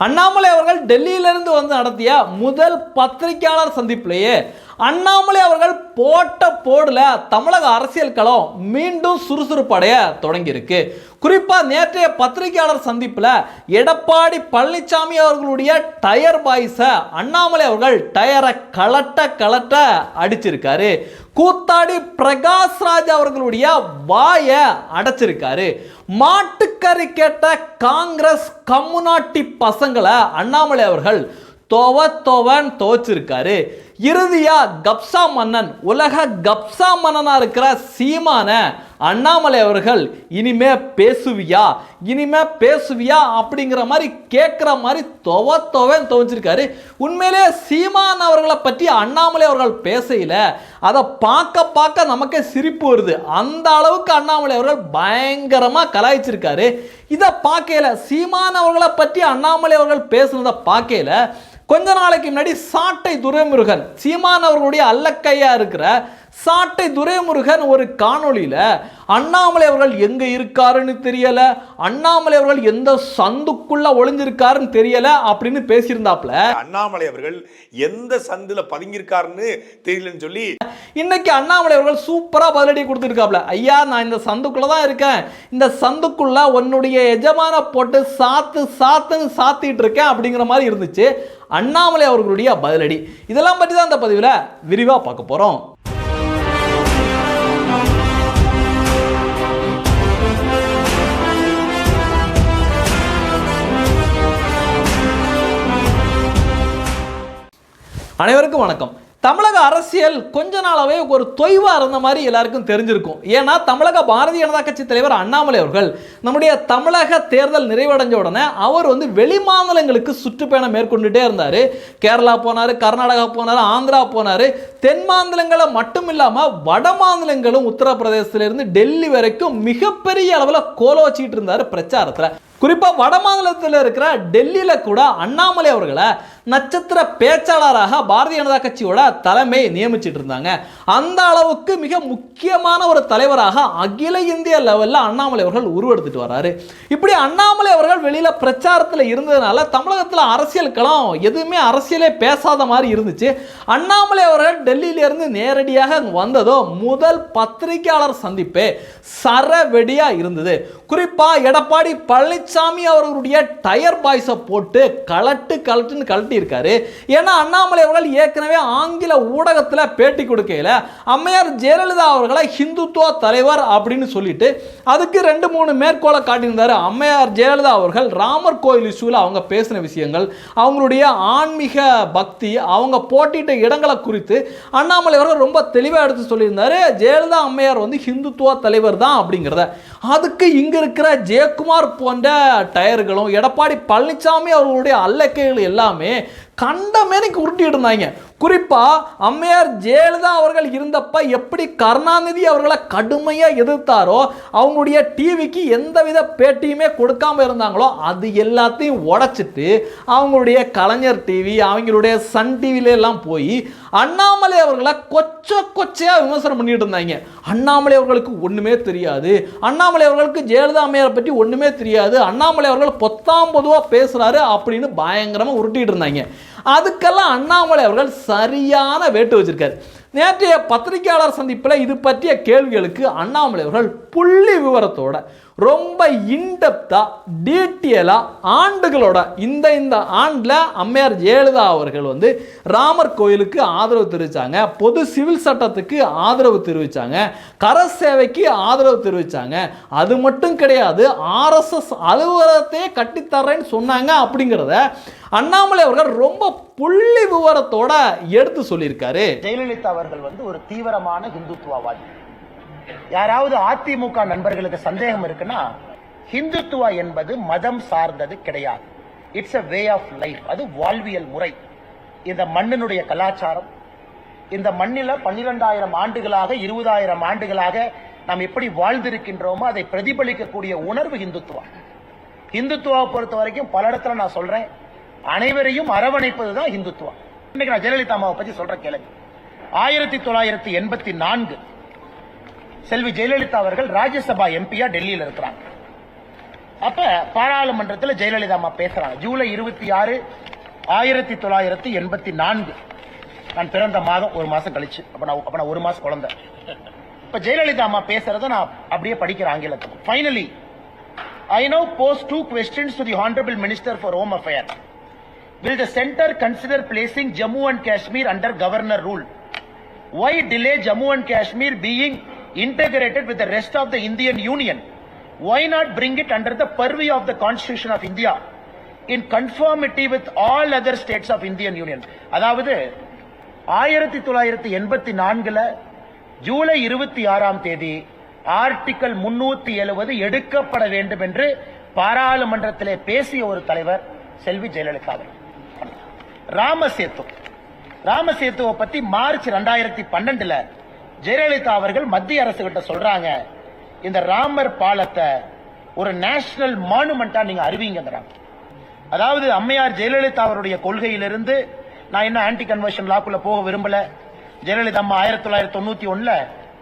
அண்ணாமலை அவர்கள் டெல்லியிலிருந்து வந்து நடத்திய முதல் பத்திரிகையாளர் சந்திப்பிலேயே அண்ணாமலை அவர்கள் போட்ட போடில் தமிழக அரசியல் களம் மீண்டும் சுறுசுறுப்படைய தொடங்கியிருக்கு. குறிப்பாக நேற்றைய பத்திரிகையாளர் சந்திப்பில் எடப்பாடி பழனிசாமி அவர்களுடைய டயர் பாய்ஸை அண்ணாமலை அவர்கள் டயரை கலட்ட கலட்ட அடிச்சிருக்காரு. கூத்தாடி பிரகாஷ்ராஜ் அவர்களுடைய வாயை அடைச்சிருக்காரு. மாட்டுக்கறி கேட்ட காங்கிரஸ் கம்முனாட்டி பசங்களை அண்ணாமலை அவர்கள் தோவ தோவன் துவச்சிருக்காரு இறுதியா கப்சா மன்னன் உலக கப்சா மன்னனா இருக்கிற சீமான அண்ணாமலை அவர்கள் இனிமே பேசுவியா? இனிமே பேசுவியா? அப்படிங்கிற மாதிரி கேட்குற மாதிரி தொவ தொவன் துவச்சிருக்காரு உண்மையிலே சீமான் அவர்களை பற்றி அண்ணாமலை அவர்கள் பேசையில் அதை பார்க்க பார்க்க நமக்கே சிரிப்பு வருது. அந்த அளவுக்கு அண்ணாமலை அவர்கள் பயங்கரமாக கலாய்ச்சிருக்காரு. இதை பார்க்கையில சீமான் அவர்களை பற்றி அண்ணாமலை அவர்கள் பேசுனதை பார்க்கையில கொஞ்ச நாளைக்கு முன்னாடி சாட்டை துரைமுருகன் சீமான் அவர்களுடைய அல்லக்கையாக இருக்கிற சாட்டை துரைமுருகன் ஒரு காணொளியில அண்ணாமலை அவர்கள் எங்க இருக்காருன்னு தெரியல அண்ணாமலை அவர்கள் எந்த சந்துக்குள்ள ஒளிஞ்சிருக்காருன்னு தெரியல அப்படின்னு பேசியிருந்தாப்ல அண்ணாமலை அவர்கள் எந்த சந்துல பதுங்கியிருக்காருன்னு தெரியலன்னு சொல்லி இன்னைக்கு அண்ணாமலை அவர்கள் சூப்பரா பதிலடி கொடுத்துருக்காப்ல ஐயா நான் இந்த சந்துக்குள்ள தான் இருக்கேன். இந்த சந்துக்குள்ள உன்னுடைய எஜமான போட்டு சாத்து சாத்துன்னு சாத்திட்டு இருக்கேன் அப்படிங்கிற மாதிரி இருந்துச்சு அண்ணாமலை அவர்களுடைய பதிலடி. இதெல்லாம் பற்றி தான் இந்த பதிவில் விரிவாக பார்க்க போகிறோம் அனைவருக்கும் வணக்கம். தமிழக அரசியல் கொஞ்ச நாளாவே ஒரு தொய்வாக இருந்த மாதிரி எல்லாருக்கும் தெரிஞ்சிருக்கும். ஏன்னா தமிழக பாரதிய ஜனதா கட்சி தலைவர் அண்ணாமலை அவர்கள் நம்முடைய தமிழக தேர்தல் நிறைவடைஞ்ச உடனே அவர் வந்து வெளி மாநிலங்களுக்கு சுற்றுப்பயணம் மேற்கொண்டுட்டே இருந்தார். கேரளா போனார் கர்நாடகா போனார் ஆந்திரா போனார். தென் மாநிலங்களை மட்டும் இல்லாமல் வட மாநிலங்களும் உத்தரப்பிரதேசத்திலிருந்து டெல்லி வரைக்கும் மிகப்பெரிய அளவில் கோல வச்சுக்கிட்டு இருந்தார் பிரச்சாரத்தில். குறிப்பாக வட மாநிலத்தில் இருக்கிற டெல்லியில் கூட அண்ணாமலை அவர்களை நட்சத்திர பேச்சாளராக பாரதிய ஜனதா கட்சியோட தலைமை நியமிச்சிட்டு இருந்தாங்க அந்த அளவுக்கு மிக முக்கியமான ஒரு தலைவராக அகில இந்திய லெவலில் அண்ணாமலை அவர்கள் உருவெடுத்துட்டு வராரு இப்படி அண்ணாமலை அவர்கள் வெளியில் பிரச்சாரத்தில் இருந்ததுனால தமிழகத்தில் அரசியல் களம் எதுவுமே அரசியலே பேசாத மாதிரி இருந்துச்சு. அண்ணாமலை அவர்கள் டெல்லியிலிருந்து நேரடியாக அங்கே வந்ததோ முதல் பத்திரிகையாளர் சந்திப்பே சரவெடியாக இருந்தது. குறிப்பாக எடப்பாடி பழனிசாமி அவர்களுடைய டயர் பாய்ஸை போட்டு கலட்டு கலட்டுன்னு கலட்டு இருக்காரு ஏன்னா அண்ணாமலை அவர்கள் ஏற்கனவே ஆங்கில ஊடகத்தில் பேட்டி கொடுக்கையில் அம்மையார் ஜெயலலிதா அவர்களை ஹிந்துத்துவ தலைவர் அப்படின்னு சொல்லிட்டு அதுக்கு ரெண்டு மூணு மேற்கோளை காட்டியிருந்தார் அம்மையார் ஜெயலலிதா அவர்கள். ராமர் கோயில் இஷ்யூவில் அவங்க பேசின விஷயங்கள் அவங்களுடைய ஆன்மீக பக்தி அவங்க போட்டிட்ட இடங்களை குறித்து அண்ணாமலை அவர்கள் ரொம்ப தெளிவாக எடுத்து சொல்லியிருந்தார். ஜெயலலிதா அம்மையார் வந்து ஹிந்துத்துவ தலைவர் தான் அப்படிங்கிறத. அதுக்கு இங்க இருக்கிற ஜெயக்குமார் போன்ற டயர்களும் எடப்பாடி பழனிசாமி அவர்களுடைய அல்லக்கைகள் எல்லாமே கண்ட மேனிக்கு உருட்டிட்டு இருந்தாங்க குறிப்பாக அம்மையார் ஜெயலலிதா அவர்கள் இருந்தப்ப எப்படி கருணாநிதி அவர்களை கடுமையாக எதிர்த்தாரோ அவங்களுடைய டிவிக்கு எந்தவித பேட்டியுமே கொடுக்காம இருந்தாங்களோ அது எல்லாத்தையும் உடச்சிட்டு அவங்களுடைய கலைஞர் டிவி அவங்களுடைய சன் டிவிலெல்லாம் போய் அண்ணாமலை அவர்களை கொச்ச கொச்சையாக விமர்சனம் பண்ணிட்டு இருந்தாங்க. அண்ணாமலை அவர்களுக்கு ஒன்றுமே தெரியாது. அண்ணாமலை அவர்களுக்கு ஜெயலலிதா அம்மையாரை பற்றி ஒன்றுமே தெரியாது. அண்ணாமலை அவர்கள் பொத்தாம் பொதுவாக பேசுகிறாரு அப்படின்னு பயங்கரமாக உருட்டிகிட்டு இருந்தாங்க. அதுக்கெல்லாம் அண்ணாமலை அவர்கள் சரியான வேட்டு வச்சிருக்காரு. நேற்றைய பத்திரிகையாளர் சந்திப்பில் இது பற்றிய கேள்விகளுக்கு அண்ணாமலை அவர்கள் புள்ளி விவரத்தோட ரொம்ப இன்டெப்தா டீட்டெயிலாக ஆண்டுகளோட இந்த இந்த ஆண்டில் அம்மையார் ஜெயலலிதா அவர்கள் வந்து ராமர் கோயிலுக்கு ஆதரவு தெரிவித்தாங்க பொது சிவில் சட்டத்துக்கு ஆதரவு தெரிவித்தாங்க கர சேவைக்கு ஆதரவு தெரிவித்தாங்க அது மட்டும் கிடையாது ஆர்எஸ்எஸ் அலுவலகத்தையே கட்டித்தரேன்னு சொன்னாங்க அப்படிங்கிறத அண்ணாமலை அவர்கள் ரொம்ப புள்ளி விவரத்தோட எடுத்து சொல்லியிருக்காரு. ஜெயலலிதா அவர்கள் வந்து ஒரு தீவிரமான ஹிந்துத்துவவாதி. யாராவது அதிமுக நண்பர்களுக்கு சந்தேகம் இருக்குன்னா ஹிந்துத்துவா என்பது மதம் சார்ந்தது கிடையாது. It's a way of life அது வாழ்வியல் முறை. இந்த மண்ணினுடைய கலாச்சாரம் இந்த மண்ணில பன்னிரெண்டாயிரம் ஆண்டுகளாக இருபதாயிரம் ஆண்டுகளாக நாம் எப்படி வாழ்ந்திருக்கின்றோமோ அதை பிரதிபலிக்கக்கூடிய உணர்வு ஹிந்துத்துவா இந்துத்துவாவை பொறுத்த வரைக்கும் பல இடத்துல நான் சொல்றேன். அனைவரையும் அரவணைப்பது தான் இந்துத்துவா இன்னைக்கு நான் ஜெயலலிதா அம்மாவை பத்தி சொல்றேன் கேளுங்க. ஆயிரத்தி தொள்ளாயிரத்தி எண்பத்தி நான்கு செல்வி ஜெயலலிதா அவர்கள் ராஜ்யசபா எம்பியா டெல்லியில் இருக்கிறாங்க. அப்ப பாராளுமன்றத்தில் ஜெயலலிதா அம்மா பேசுறாங்க. ஜூலை இருபத்தி ஆறு ஆயிரத்தி தொள்ளாயிரத்தி எண்பத்தி நான்கு. நான் பிறந்த மாதம் ஒரு மாசம் கழிச்சு. அப்ப நான் அப்ப நான் ஒரு மாசம் குழந்தை. இப்ப ஜெயலலிதா அம்மா பேசுறத நான் அப்படியே படிக்கிறேன் ஆங்கிலத்துக்கு. Finally I know post two questions to the honourable minister for home affair will the centre consider placing Jammu and Kashmir under governor rule why delay Jammu and Kashmir being integrated with the rest of the Indian Union? Why not bring it under the purview of the Constitution of India in conformity with all other states of Indian Union? அதாவது ஆயிரத்தி தொள்ளாயிரத்தி எண்பத்தி நான்குல ஜூலை இருபத்தி ஆறாம் தேதி article முன்னூத்தி எழுபது எடுக்கப்பட வேண்டும் என்று பாராளுமன்றத்திலே பேசிய ஒரு தலைவர் செல்வி ஜெயலலிதா அவர்கள் ராமசேத்து ராமசேத்துவை பத்தி மார்ச் ரெண்டாயிரத்தி பன்னெண்டுல ஜெயலலிதா அவர்கள் மத்திய அரசு கிட்ட சொல்றாங்க இந்த ராமர் பாலத்தை ஒரு நேஷனல் மானுமெண்டா நீங்க அறிவிங்கிறாங்க அதாவது அம்மையார் ஜெயலலிதா அவருடைய கொள்கையிலிருந்து நான் என்ன ஆன்டி கன்வர்ஷன் லாக்குள்ள போக விரும்பல. ஜெயலலிதா அம்மா ஆயிரத்தி தொள்ளாயிரத்தி தொண்ணூத்தி ஒண்ணுல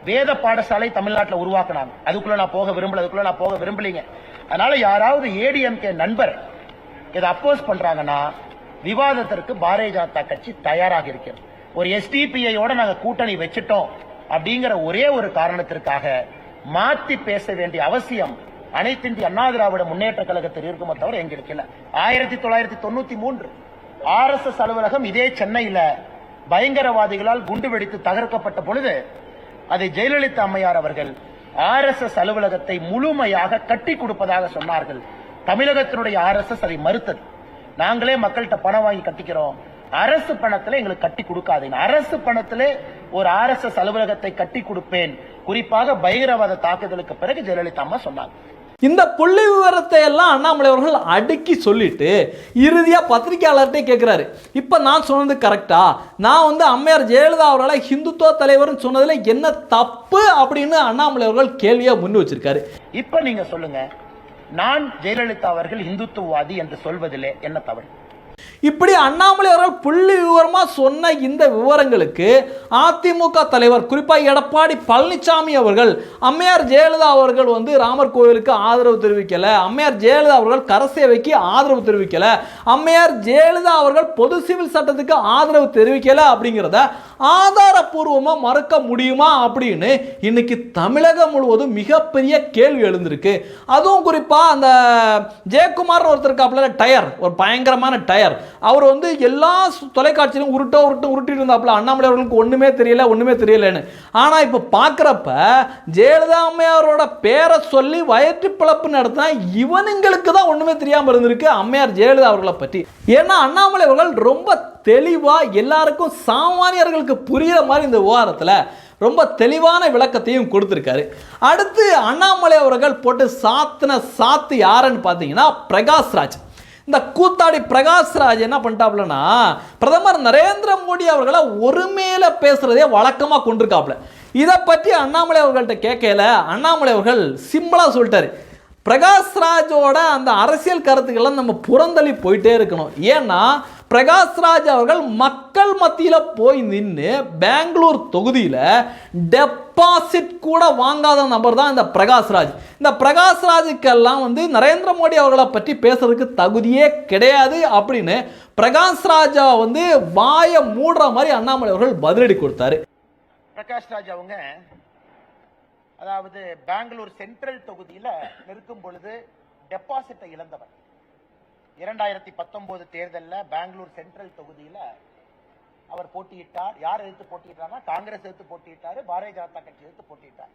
வேத பாடசாலை தமிழ்நாட்டில் உருவாக்குனாங்க. அதுக்குள்ள நான் போக விரும்பல அதுக்குள்ள நான் போக விரும்பலீங்க. அதனால யாராவது ஏடிஎம்கே நண்பர் இதை அப்போஸ் பண்றாங்கன்னா விவாதத்திற்கு பாரதிய ஜனதா கட்சி தயாராக இருக்கிறது. ஒரு எஸ்டிபிஐயோட நாங்க கூட்டணி வச்சுட்டோம். அப்படிங்கிற ஒரே ஒரு காரணத்திற்காக மாத்தி பேச வேண்டிய அவசியம் அனைத்து இந்திய அண்ணா திராவிட முன்னேற்ற கழகத்தில் இருக்குமே தவிர எங்க இருக்கல ஆயிரத்தி தொள்ளாயிரத்தி தொண்ணூத்தி மூன்று ஆர் எஸ் எஸ் அலுவலகம் இதே சென்னையில பயங்கரவாதிகளால் குண்டு வெடித்து தகர்க்கப்பட்ட பொழுது அதை ஜெயலலிதா அம்மையார் அவர்கள் ஆர் எஸ் எஸ் அலுவலகத்தை முழுமையாக கட்டி கொடுப்பதாக சொன்னார்கள். தமிழகத்தினுடைய ஆர் எஸ் எஸ் அதை மறுத்தது. நாங்களே மக்கள்கிட்ட பணம் வாங்கி கட்டிக்கிறோம். அரசு பணத்துல எங்களுக்கு கட்டி கொடுக்காதீங்க. அரசு பணத்திலே ஒரு ஆர் எஸ் எஸ் அலுவலகத்தை கட்டி கொடுப்பேன். குறிப்பாக பயங்கரவாத தாக்குதலுக்கு பிறகு ஜெயலலிதா அம்மா சொன்னாங்க. இந்த புள்ளி விவரத்தை எல்லாம் அண்ணாமலை அவர்கள் அடுக்கி சொல்லிட்டு இறுதியா பத்திரிகையாளர்கிட்ட கேட்குறாரு இப்போ நான் சொன்னது கரெக்டா நான் வந்து அம்மையார் ஜெயலலிதா அவர்களை ஹிந்துத்துவ தலைவர்னு சொன்னதுல என்ன தப்பு அப்படின்னு அண்ணாமலை அவர்கள் கேள்வியா முன் வச்சிருக்காரு. இப்ப நீங்க சொல்லுங்க. நான் ஜெயலலிதா அவர்கள் இந்துத்துவவாதி என்று சொல்வதிலே என்ன தவறு? இப்படி அண்ணாமலை அவர்கள் புள்ளி விவரமா சொன்ன இந்த விவரங்களுக்கு அதிமுக தலைவர் குறிப்பாக எடப்பாடி பழனிசாமி அவர்கள் அம்மையார் ஜெயலலிதா அவர்கள் வந்து ராமர் கோவிலுக்கு ஆதரவு தெரிவிக்கலை. அம்மையார் ஜெயலலிதா அவர்கள் கரசேவைக்கு ஆதரவு தெரிவிக்கலை. அம்மையார் ஜெயலலிதா அவர்கள் பொது சிவில் சட்டத்துக்கு ஆதரவு தெரிவிக்கலை அப்படிங்கிறத ஆதாரப்பூர்வமாக மறுக்க முடியுமா அப்படின்னு இன்னைக்கு தமிழகம் முழுவதும் மிகப்பெரிய கேள்வி எழுந்திருக்கு. அதுவும் குறிப்பா அந்த ஜெயக்குமார் ஒருத்தருக்கு இருக்காப்புல டயர் ஒரு பயங்கரமான டயர். அவர் வந்து எல்லா தொலைக்காட்சியிலும் உருட்டோ உருட்டும் உருட்டிட்டு இருந்தாப்புல அண்ணாமலை அவர்களுக்கு ஒண்ணுமே தெரியல ஒண்ணுமே தெரியலன்னு. ஆனா இப்போ பார்க்குறப்ப ஜெயலலிதா அம்மையாரோட பேரை சொல்லி வயிற்று பிளப்பு நடத்தினா இவனுங்களுக்கு தான் ஒண்ணுமே தெரியாம இருந்திருக்கு அம்மையார் ஜெயலலிதா அவர்களை பற்றி. ஏன்னா அண்ணாமலை அவர்கள் ரொம்ப தெளிவா எல்லாருக்கும் சாமானியர்களுக்கு புரிகிற மாதிரி இந்த விவகாரத்தில் ரொம்ப தெளிவான விளக்கத்தையும் கொடுத்துருக்காரு. அடுத்து அண்ணாமலை அவர்கள் போட்டு சாத்தின சாத்து யாருன்னு பார்த்தீங்கன்னா பிரகாஷ்ராஜ். இந்த கூத்தாடி பிரகாஷ்ராஜ் என்ன பண்ணிட்டாப்லன்னா பிரதமர் நரேந்திர மோடி அவர்களை ஒருமையில பேசுறதே வழக்கமாக கொண்டிருக்காப்ல இதை பற்றி அண்ணாமலை அவர்கள்ட்ட கேட்கல அண்ணாமலை அவர்கள் சிம்பிளாக சொல்லிட்டாரு. பிரகாஷ்ராஜோட அந்த அரசியல் கருத்துக்கள்லாம் நம்ம புறந்தள்ளி போயிட்டே இருக்கணும். ஏன்னா பிரகாஷ்ராஜ் அவர்கள் மக்கள் மத்தியில் போய் நின்று பெங்களூர் தொகுதியில் டெபாசிட் கூட வாங்காத நபர் தான் இந்த பிரகாஷ்ராஜ் இந்த பிரகாஷ்ராஜுக்கெல்லாம் வந்து நரேந்திர மோடி அவர்களை பற்றி பேசுறதுக்கு தகுதியே கிடையாது அப்படின்னு பிரகாஷ்ராஜா வந்து வாயை மூடுற மாதிரி அண்ணாமலை அவர்கள் பதிலடி கொடுத்தாரு. பிரகாஷ் ராஜ் அவங்க அதாவது பெங்களூர் சென்ட்ரல் தொகுதியில் நிற்கும் பொழுது டெபாசிட்டை இழந்தவர். இரண்டாயிரத்தி பத்தொன்பது தேர்தலில் பெங்களூர் சென்ட்ரல் தொகுதியில் அவர் போட்டியிட்டார். யார் எதிர்த்து போட்டியிட்டார்னா காங்கிரஸ் எதிர்த்து போட்டியிட்டாரு பாரதிய ஜனதா கட்சி எதிர்த்து போட்டியிட்டார்.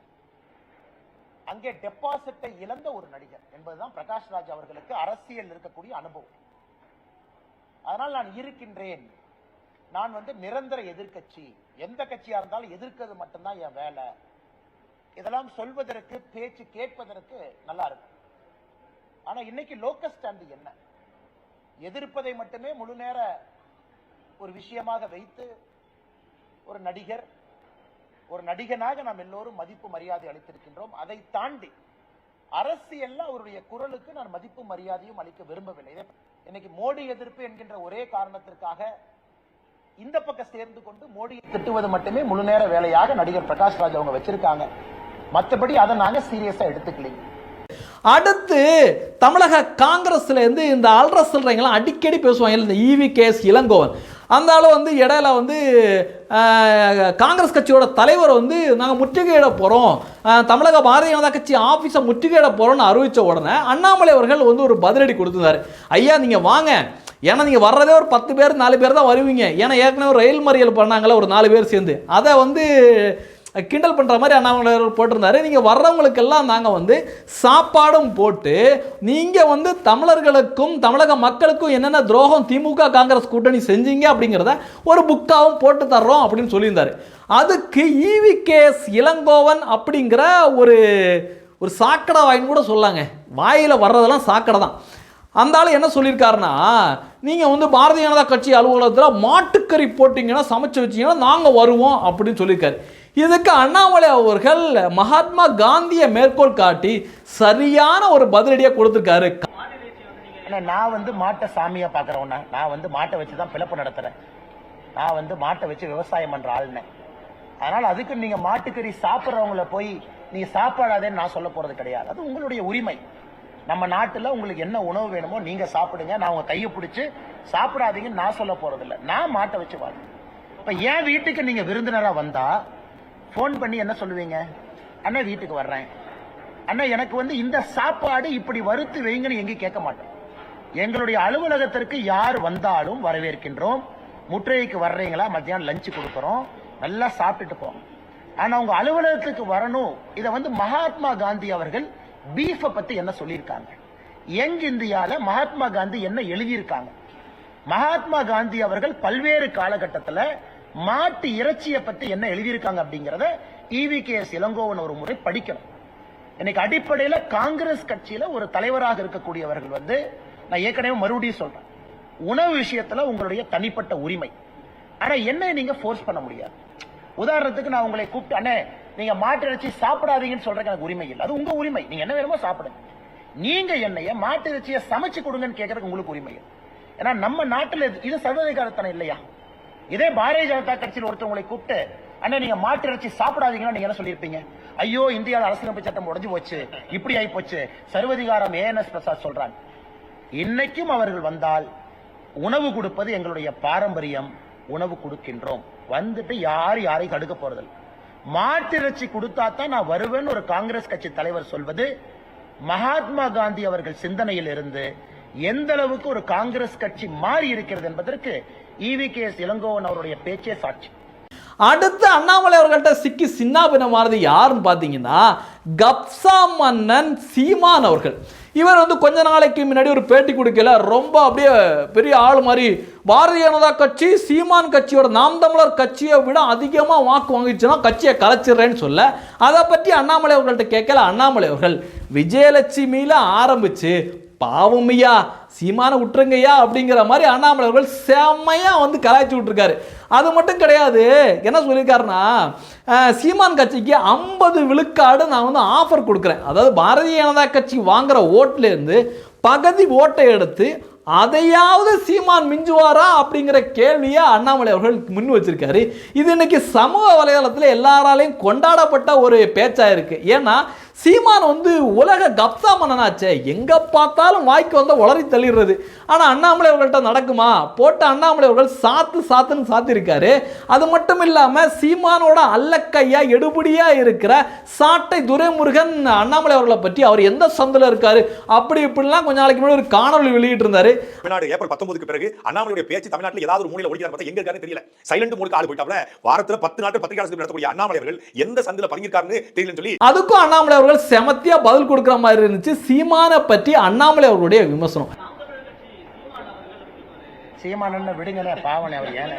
அங்கே டெபாசிட்டை இழந்த ஒரு நடிகர் என்பதுதான் பிரகாஷ் ராஜ் அவர்களுக்கு அரசியல் இருக்கக்கூடிய அனுபவம். அதனால் நான் இருக்கின்றேன். நான் வந்து நிரந்தர எதிர்க்கட்சி. எந்த கட்சியா இருந்தாலும் எதிர்க்கிறது மட்டும்தான் என் வேலை. இதெல்லாம் சொல்வதற்கு பேச்சு கேட்பதற்கு நல்லா இருக்கும். ஆனா இன்னைக்கு லோக்கல் ஸ்டாண்டு என்ன? எதிர்ப்பதை மட்டுமே முழு நேர ஒரு விஷயமாக வைத்து ஒரு நடிகர் ஒரு நடிகனாக நாம் எல்லோரும் மதிப்பு மரியாதை அளித்திருக்கின்றோம். அதை தாண்டி அரசியல்ல அவருடைய குரலுக்கு நான் மதிப்பு மரியாதையும் அளிக்க விரும்பவில்லை. இன்னைக்கு மோடி எதிர்ப்பு என்கின்ற ஒரே காரணத்திற்காக இந்த பக்கம் சேர்ந்து கொண்டு மோடியை திட்டுவது மட்டுமே முழு நேர வேலையாக நடிகர் பிரகாஷ் ராஜ் அவங்க வச்சிருக்காங்க. மற்றபடி அதை நாங்க சீரியஸா எடுத்துக்கலீங்க. அடுத்து தமிழக காங்கிரஸ்லேருந்து இந்த அல்ற சில்லறைங்களாம் அடிக்கடி பேசுவாங்க. இந்த ஈவி கேஸ் இளங்கோவன். அந்த ஆளு வந்து இடையில வந்து காங்கிரஸ் கட்சியோட தலைவர் வந்து நாங்கள் முற்றுகையிட போகிறோம் தமிழக பாரதிய ஜனதா கட்சி ஆஃபீஸை முற்றுகையிட போகிறோம்னு அறிவித்த உடனே அண்ணாமலை அவர்கள் வந்து ஒரு பதிலடி கொடுத்துருந்தாரு. ஐயா நீங்கள் வாங்க. ஏன்னா நீங்கள் வர்றதே ஒரு பத்து பேர் நாலு பேர் தான் வருவீங்க. ஏன்னா ஏற்கனவே ரயில் மறியல் பண்ணாங்களே ஒரு நாலு பேர் சேர்ந்து. அதை வந்து கிண்டல் பண்ணுற மாதிரி அண்ணாமலை போட்டிருந்தாரு. நீங்கள் வர்றவங்களுக்கெல்லாம் நாங்கள் வந்து சாப்பாடும் போட்டு நீங்கள் வந்து தமிழர்களுக்கும் தமிழக மக்களுக்கும் என்னென்ன துரோகம் திமுக காங்கிரஸ் கூட்டணி செஞ்சீங்க அப்படிங்கிறத ஒரு புக்காவும் போட்டு தர்றோம் அப்படின்னு சொல்லியிருந்தார். அதுக்கு ஈவி கேஸ் இளங்கோவன் அப்படிங்கிற ஒரு ஒரு சாக்கடை வாயின்னு கூட சொல்லாங்க. வாயில் வர்றதெல்லாம் சாக்கடை தான். அந்த ஆள் என்ன சொல்லியிருக்காருன்னா நீங்கள் வந்து பாரதிய ஜனதா கட்சி அலுவலகத்தில் மாட்டுக்கறி போட்டிங்கன்னா சமைச்சு வச்சீங்கன்னா நாங்கள் வருவோம் அப்படின்னு சொல்லியிருக்காரு. இதுக்கு அண்ணாமலை அவர்கள் மகாத்மா காந்தியை மேற்கோள் காட்டி சரியான ஒரு பதிலடியாக கொடுத்துருக்காரு. நான் வந்து மாட்டை சாமியா பாக்குறவனா நான் வந்து மாட்டை வச்சு தான் பிழப்பு நடத்துறேன். நான் வந்து மாட்டை வச்சு விவசாயம் பண்ற ஆளுனேன் அதனால அதுக்கு நீங்க மாட்டுக்கறி சாப்பிட்றவங்கள போய் நீங்க சாப்பிடாதேன்னு நான் சொல்ல போறது கிடையாது. அது உங்களுடைய உரிமை. நம்ம நாட்டில் உங்களுக்கு என்ன உணவு வேணுமோ நீங்க சாப்பிடுங்க. நான் உங்க கையை பிடிச்சி சாப்பிடாதீங்கன்னு நான் சொல்ல போறது நான் மாட்டை வச்சு வாழ்றேன். இப்ப என் வீட்டுக்கு நீங்க விருந்தினராக வந்தா ஃபோன் பண்ணி என்ன சொல்லுவீங்க? அண்ணா வீட்டுக்கு வர்றேன். அண்ணா எனக்கு வந்து இந்த சாப்பாடு இப்படி வறுத்து வைங்கன்னு எங்கேயும் கேட்க மாட்டோம். எங்களுடைய அலுவலகத்திற்கு யார் வந்தாலும் வரவேற்கின்றோம். முற்றுகைக்கு வர்றீங்களா? மத்தியானம் லஞ்சு கொடுக்குறோம். நல்லா சாப்பிட்டுட்டு போங்க. ஆனா உங்க அலுவலகத்துக்கு வரணும். இதை வந்து மகாத்மா காந்தி அவர்கள் பீஃபை பத்தி என்ன சொல்லியிருக்காங்க? யங் இந்தியால மகாத்மா காந்தி என்ன எழுதியிருக்காங்க? மகாத்மா காந்தி அவர்கள் பல்வேறு காலகட்டத்தில் மாட்டு இறைச்சியை பத்தி என்ன எழுதியிருக்காங்க அப்படிங்கிறத இவி கே எஸ் இளங்கோவன் ஒரு முறை படிக்கணும். இன்னைக்கு அடிப்படையில் காங்கிரஸ் கட்சியில ஒரு தலைவராக இருக்கக்கூடியவர்கள் வந்து நான் ஏற்கனவே மறுபடியும் சொல்றேன். உணவு விஷயத்துல உங்களுடைய தனிப்பட்ட உரிமை. ஆனா என்ன நீங்க ஃபோர்ஸ் பண்ண முடியாது. உதாரணத்துக்கு நான் உங்களை கூப்பிட்டு அண்ணே நீங்க மாட்டு இறைச்சி சாப்பிடாதீங்கன்னு சொல்றதுக்கு எனக்கு உரிமை இல்லை. அது உங்க உரிமை. நீங்க என்ன வேணுமோ சாப்பிடுங்க. நீங்க என்னைய மாட்டு இறைச்சியை சமைச்சு கொடுங்கன்னு கேட்கறதுக்கு உங்களுக்கு உரிமை இல்லை. ஏன்னா நம்ம நாட்டில் இது- இது சர்வதிகாரத்தனம் இல்லையா? இதே பாரதிய ஜனதா கட்சியில் ஒருத்தவங்களை கூப்பிட்டு அண்ணா நீங்க மாட்டு இறைச்சி சாப்பிடாதீங்கன்னா நீங்க என்ன சொல்லியிருப்பீங்க? ஐயோ இந்தியாவில் அரசியலமைப்பு சட்டம் உடஞ்சு போச்சு. இப்படி ஆகி போச்சு. சர்வதிகாரம் ஏஎன்எஸ் பிரசாத் சொல்றாங்க. இன்னைக்கும் அவர்கள் வந்தால் உணவு கொடுப்பது எங்களுடைய பாரம்பரியம். உணவு கொடுக்கின்றோம். வந்துட்டு யார் யாரையும் கடுக்க போறதில்லை. மாட்டிறைச்சி கொடுத்தா தான் நான் வருவேன்னு ஒரு காங்கிரஸ் கட்சி தலைவர் சொல்வது மகாத்மா காந்தி அவர்கள் சிந்தனையில் இருந்து எந்த அளவுக்கு ஒரு காங்கிரஸ் கட்சி மாறி இருக்கிறது என்பதற்கு இவி கே எஸ் இளங்கோவன் அவருடைய பேச்சே சாட்சி. அடுத்து அண்ணாமலை அவர்கள்ட்ட சிக்கி சின்னாபினமானது யாருன்னு பார்த்தீங்கன்னா கப்சா மன்னன் சீமான் அவர்கள். இவர் வந்து கொஞ்ச நாளைக்கு முன்னாடி ஒரு பேட்டி கொடுக்கல ரொம்ப அப்படியே பெரிய ஆள் மாதிரி பாரதிய ஜனதா கட்சி சீமான் கட்சியோட நாம் தமிழர் கட்சியை விட அதிகமாக வாக்கு வாங்கிச்சுன்னா கட்சியை கலைச்சிடுறேன்னு சொல்ல அதை பற்றி அண்ணாமலை அவர்கள்ட்ட கேட்கல. அண்ணாமலை அவர்கள் விஜயலட்சுமியில் ஆரம்பித்து பாவமையா சீமான விட்டுருங்கய்யா அப்படிங்கிற மாதிரி அண்ணாமலை அவர்கள் செம்மையாக வந்து கலாய்ச்சி விட்டுருக்காரு. அது மட்டும் கிடையாது என்ன சொல்லியிருக்காருன்னா சீமான் கட்சிக்கு ஐம்பது விழுக்காடு நான் வந்து ஆஃபர் கொடுக்குறேன். அதாவது பாரதிய ஜனதா கட்சி வாங்குற ஓட்டிலேருந்து பகுதி ஓட்டை எடுத்து அதையாவது சீமான் மிஞ்சுவாரா அப்படிங்கிற கேள்வியை அண்ணாமலை அவர்கள் முன் வச்சிருக்காரு. இது இன்னைக்கு சமூக வலைதளத்தில் எல்லாராலையும் கொண்டாடப்பட்ட ஒரு பேச்சாக இருக்குது ஏன்னா சீமான் வந்து உலக கப்சா மன்னனாச்சே. எங்க பார்த்தாலும் வாய்க்கு வந்த உளறி தள்ளிடுறது. ஆனா அண்ணாமலை அவர்கள்ட்ட நடக்குமா? போட்ட அண்ணாமலை அவர்கள் சாத்து சாத்துன்னு சாத்திருக்காரு. அது மட்டும் இல்லாம சீமானோட அல்லக்கையா எடுபடியா இருக்கிற சாட்டை துரைமுருகன் அண்ணாமலை அவர்களை பற்றி அவர் எந்த சந்தில இருக்காரு? அப்படி இப்படிலாம் கொஞ்ச நாளைக்கு முன்னாடி ஒரு காணொளி வெளியிட்டு இருந்தாரு. தமிழ்நாடு ஏப்ரல் பத்தொன்பதுக்கு பிறகு அண்ணாமலையுடைய பேச்சு தமிழ்நாட்டில் ஏதாவது ஒரு மூலையில ஒழிக்கிறார் பார்த்தா எங்க இருக்காருன்னு தெரியல. சைலண்ட் மூலுக்கு ஆள் போயிட்டாப்ல. வாரத்துல பத்து நாட்கள் பத்திரிகை நடத்தக்கூடிய அண்ணாமலை அவர்கள் எந்த சந்தில பதுங்கியிருக்காருன்னு தெரியலன்னு சொல்லி அதுக்கும் அண்ணாமலை அவர்கள் செமத்தியா பதில் கொடுக்குற மாதிரி இருந்துச்சு. சீமானை பற்றி அண்ணாமலை அவர்களுடைய விமர்சனம். சீமானன்னு விடுங்கண்ணே பாவனே அவர் ஏன்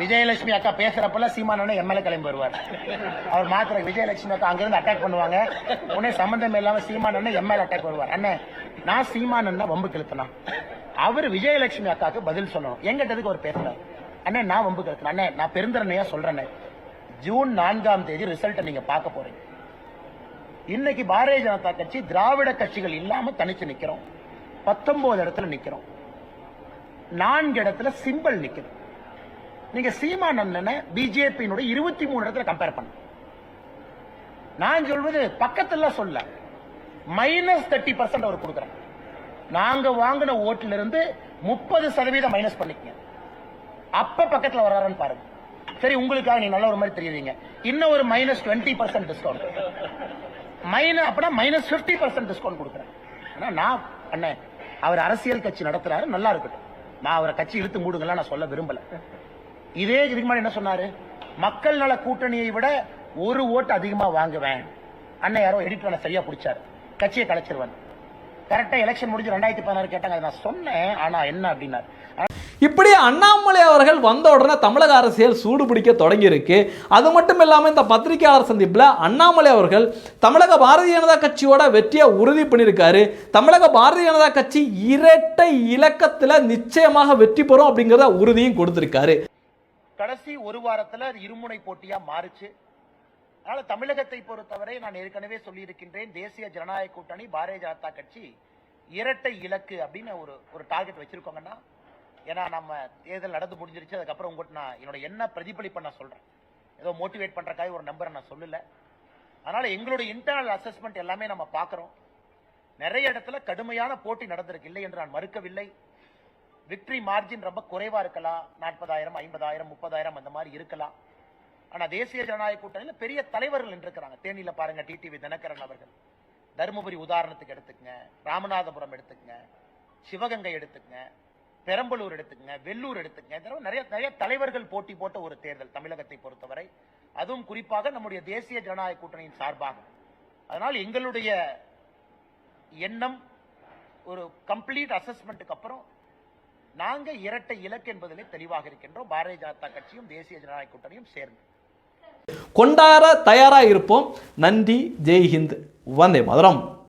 விஜயலட்சுமி அக்கா பேசுறப்பல சீமானன்னு எம்எல்ஏ கிளம்பி வருவார். அவர் மாத்திர விஜயலட்சுமி அக்கா அங்கிருந்து அட்டாக் பண்ணுவாங்க. உடனே சம்பந்தம் இல்லாம சீமானன்னு எம்எல்ஏ அட்டாக் வருவார். அண்ணே நான் சீமானன்னா வம்பு கிழத்தினா அவர் விஜயலட்சுமி அக்காவுக்கு பதில் சொல்லணும். எங்கிட்டதுக்கு அவர் பேசுறாரு. அண்ணே நான் வம்பு கிழத்தினேன் அண்ணே நான் பெருந்தரணையா சொல்றேனே. ஜூன் நான்காம் தேதி ரிசல்ட்டை நீங்க பார்க்க போறீங்க. இன்னைக்கு பாரதிய ஜனதா கட்சி திராவிட கட்சிகள் இல்லாம தனிச்சு நிக்கிறோம். பத்தொன்பது இடத்துல நிக்கிறோம். நான்கு இடத்துல சிம்பிள் நிக்கிறோம் நீங்க சீமான் அண்ணனை பிஜேபியினுடைய இருபத்தி மூணு இடத்துல கம்பேர் பண்ண. நான் சொல்வது பக்கத்துல சொல்ல. மைனஸ் தேர்ட்டி பர்சன்ட் அவர் கொடுக்குறேன் நாங்க வாங்கின ஓட்டுல இருந்து முப்பது சதவீதம் மைனஸ் பண்ணிக்கங்க. அப்ப பக்கத்துல வர்றாருன்னு பாருங்க. சரி உங்களுக்காக நீ நல்ல ஒரு மாதிரி தெரியுறீங்க. இன்னும் ஒரு minus twenty percent discount minus அப்படின்னா மைனஸ் பிப்டி பர்சன்ட் டிஸ்கவுண்ட் கொடுக்குறேன். ஆனா நான் அண்ணன் அவர் அரசியல் கட்சி நடத்துறாரு நல்லா இருக்கட்டும். நான் அவரை கட்சி இழுத்து மூடுங்கலாம் நான் சொல்ல விரும்பல. இதே இதுக்கு முன்னாடி என்ன சொன்னாரு? மக்கள் நல கூட்டணியை விட ஒரு ஓட்டு அதிகமா வாங்குவேன். அண்ணன் யாரோ எடிட்டர் சரியா பிடிச்சாரு. கட்சியை கலைச்சிருவேன் கரெக்டா எலெக்ஷன் முடிஞ்சு ரெண்டாயிரத்தி பதினாறு கேட்டாங்க. அதை நான் சொன்னேன் ஆனா என்ன அப்படின்னாரு. இப்படி அண்ணாமலை அவர்கள் வந்த உடனே தமிழக அரசியல் சூடு பிடிக்க தொடங்கியிருக்கு. அது மட்டும் இல்லாமல் இந்த பத்திரிகையாளர் சந்திப்பில் அண்ணாமலை அவர்கள் தமிழக பாரதிய ஜனதா கட்சியோட வெற்றியை உறுதி பண்ணியிருக்காரு. தமிழக பாரதிய ஜனதா கட்சி இரட்டை இலக்கத்தில் நிச்சயமாக வெற்றி பெறும் அப்படிங்கிறத உறுதியும் கொடுத்திருக்காரு. கடைசி ஒரு வாரத்தில் இருமுனை போட்டியாக மாறுச்சு. அதனால் தமிழகத்தை பொறுத்தவரை நான் ஏற்கனவே சொல்லியிருக்கின்றேன் தேசிய ஜனநாயக கூட்டணி பாரதிய ஜனதா கட்சி இரட்டை இலக்கு அப்படின்னு ஒரு ஒரு டார்கெட் வச்சிருக்கோங்கன்னா ஏன்னா நம்ம தேர்தல் நடந்து முடிஞ்சிருச்சு அதுக்கப்புறம் உங்கள்கிட்ட நான் என்னோட என்ன பிரதிபலிப்பை நான் சொல்கிறேன் ஏதோ மோட்டிவேட் பண்ணுறக்காக ஒரு நம்பரை நான் சொல்லலை. அதனால் எங்களுடைய இன்டர்னல் அசஸ்மெண்ட் எல்லாமே நம்ம பார்க்குறோம். நிறைய இடத்துல கடுமையான போட்டி நடந்திருக்கு. இல்லை என்று நான் மறுக்கவில்லை. விக்டரி மார்ஜின் ரொம்ப குறைவாக இருக்கலாம். நாற்பதாயிரம் ஐம்பதாயிரம் முப்பதாயிரம் அந்த மாதிரி இருக்கலாம். ஆனால் தேசிய ஜனநாயக கூட்டணியில் பெரிய தலைவர்கள் நின்றுக்கிறாங்க தேனியில் பாருங்கள் டிடிவி தினகரன் அவர்கள். தருமபுரி உதாரணத்துக்கு எடுத்துக்கங்க. ராமநாதபுரம் எடுத்துக்கங்க. சிவகங்கை எடுத்துக்கங்க. பெரம்பலூர் எடுத்துக்கங்க வெள்ளூர் எடுத்துக்கங்க. இந்த தடவை நிறைய நிறைய தலைவர்கள் போட்டி போட்ட ஒரு தேர்தல் தமிழகத்தை பொறுத்தவரை. அதுவும் குறிப்பாக நம்முடைய தேசிய ஜனநாயக கூட்டணியின் சார்பாக. அதனால் எங்களுடைய எண்ணம் ஒரு கம்ப்ளீட் அசஸ்மெண்ட்டுக்கு அப்புறம் நாங்க இரட்டை இலக்கு என்பதிலே தெளிவாக இருக்கின்றோம். பாரதிய ஜனதா கட்சியும் தேசிய ஜனநாயக கூட்டணியும் சேர்ந்து. கொண்டாட தயாராக இருப்போம். நன்றி. ஜெய்ஹிந்த். வந்தே மதுரம்.